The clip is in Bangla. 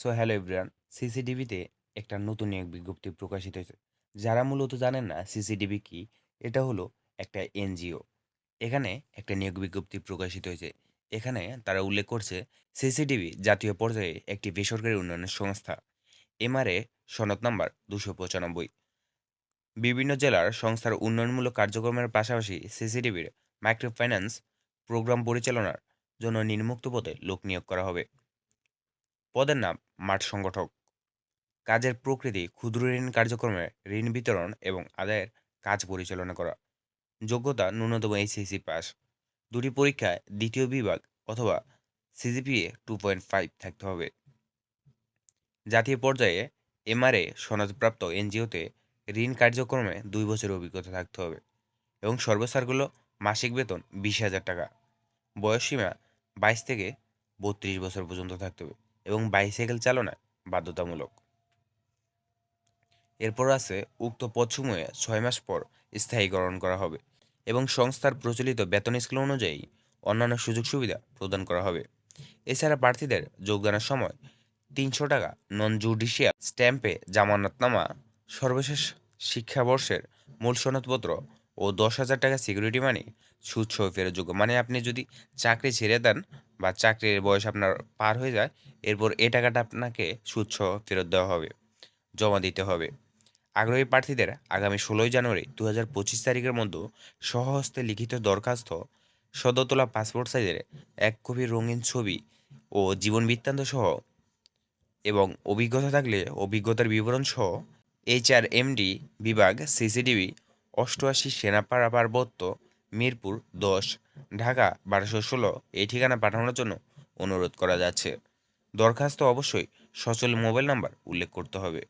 সো হ্যালো এভরিওয়ান, সিসিটিভিতে একটা নতুন নিয়োগ বিজ্ঞপ্তি প্রকাশিত হয়েছে। যারা মূলত জানেন না সিসিটিভি কি, এটা হলো একটা এনজিও। এখানে একটা নিয়োগ বিজ্ঞপ্তি প্রকাশিত হয়েছে। এখানে তারা উল্লেখ করছে, সিসিটিভি জাতীয় পর্যায়ে একটি বেসরকারি উন্নয়নের সংস্থা। এমআরএ সনদ নাম্বার দুশো পঁচানব্বই। বিভিন্ন জেলার সংস্থার উন্নয়নমূলক কার্যক্রমের পাশাপাশি সিসিটিভির মাইক্রো ফাইন্যান্স প্রোগ্রাম পরিচালনার জন্য নিম্নোক্ত পদে লোক নিয়োগ করা হবে। পদের নাম মাঠ সংগঠক। কাজের প্রকৃতি, ক্ষুদ্র ঋণ কার্যক্রমে ঋণ বিতরণ এবং আদায়ের কাজ পরিচালনা করা। যোগ্যতা ন্যূনতম এইচএসসি পাস। দুটি পরীক্ষায় দ্বিতীয় বিভাগ অথবা সিজিপিএ টু পয়েন্ট ফাইভ থাকতে হবে। জাতীয় পর্যায়ে এমআরএ সনদপ্রাপ্ত এনজিওতে ঋণ কার্যক্রমে দুই বছরের অভিজ্ঞতা থাকতে হবে এবং সর্বসারগুলো মাসিক বেতন বিশ হাজার টাকা। বয়সসীমা বাইশ থেকে বত্রিশ বছর পর্যন্ত থাকতে হবে। এবং বাইসাইকেল চালনা বাধ্যতামূলক। এরপর আছে উক্ত পদসমূহে ছয় মাস পর স্থায়ীকরণ করা হবে এবং সংস্থার প্রচলিত বেতন স্কেল অনুযায়ী অন্যান্য সুযোগ সুবিধা প্রদান করা হবে। এছাড়া প্রার্থীদের যোগদানের সময় তিনশো টাকা নন জুডিশিয়াল স্ট্যাম্পে জামানতনামা, সর্বশেষ শিক্ষাবর্ষের মূল সনদপত্র ও দশ হাজার টাকা সিকিউরিটি মানি সুদ সহ ফেরতযোগ্য। মানে আপনি যদি চাকরি ছেড়ে দেন বা চাকরির বয়স আপনার পার হয়ে যায়, এরপর এ টাকাটা আপনাকে সুদসহ ফেরত দেওয়া হবে, জমা দিতে হবে। আগ্রহী প্রার্থীদের আগামী ষোলোই জানুয়ারি দু হাজার পঁচিশ তারিখের মধ্যে সহহস্তে লিখিত দরখাস্ত সদ্য তোলা পাসপোর্ট সাইজের এক কপি রঙিন ছবি ও জীবন বৃত্তান্ত সহ এবং অভিজ্ঞতা থাকলে অভিজ্ঞতার বিবরণ সহ এইচআর এমডি বিভাগ, সিসিটিভি, অষ্টআশি সেনাপাড়া পার্বত্য মিরপুর দশ, ঢাকা বারোশো ষোলো এই ঠিকানা পাঠানোর জন্য অনুরোধ করা যাচ্ছে। দরখাস্ত অবশ্যই সচল মোবাইল নাম্বার উল্লেখ করতে হবে।